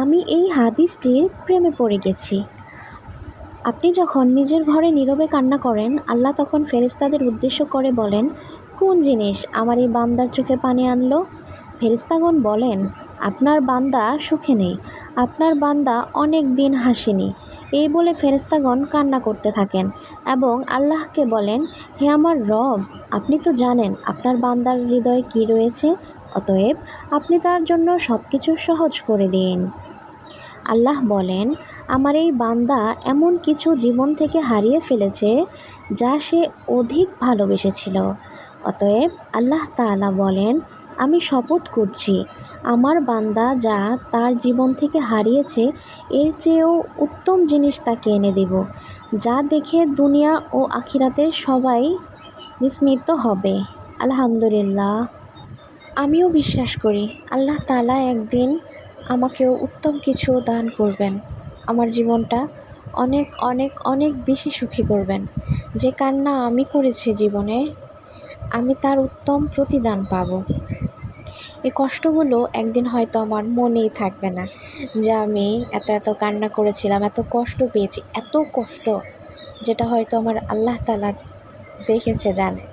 আমি এই হাদিসটির প্রেমে পড়ে গেছি। আপনি যখন নিজের ঘরে নীরবে কান্না করেন, আল্লাহ তখন ফেরিস্তাদের উদ্দেশ্য করে বলেন, কোন জিনিস আমার এই বান্দার চোখে পানি আনলো? ফেরেশতাগণ বলেন, আপনার বান্দা সুখে নেই, আপনার বান্দা অনেক দিন হাসেনি। এই বলে ফেরেশতাগণ কান্না করতে থাকেন এবং আল্লাহকে বলেন, হে আমার রব, আপনি তো জানেন আপনার বান্দার হৃদয়ে কী রয়েছে? অতএব আপনি তার জন্য সব কিছু সহজ করে দিন। আল্লাহ বলেন, আমার এই বান্দা এমন কিছু জীবন থেকে হারিয়ে ফেলেছে যা সে অধিক ভালোবেসেছিল। অতএব আল্লাহ তাআলা বলেন, আমি শপথ করছি, আমার বান্দা যা তার জীবন থেকে হারিয়েছে, এর চেয়েও উত্তম জিনিস তাকে এনে দেব, যা দেখে দুনিয়া ও আখিরাতে সবাই বিস্মিত হবে। আলহামদুলিল্লাহ। আমিও বিশ্বাস করি, আল্লাহ তালা একদিন আমাকেও উত্তম কিছু দান করবেন। আমার জীবনটা অনেক অনেক অনেক বেশি সুখী করবেন। যে কান্না আমি করেছি জীবনে, আমি তার উত্তম প্রতিদান পাব। এই কষ্টগুলো একদিন হয়তো আমার মনেই থাকবে না যে আমি এত এত কান্না করেছিলাম, এত কষ্ট পেয়েছি, এত কষ্ট, যেটা হয়তো আমার আল্লাহ তালা দেখেছে, জানে।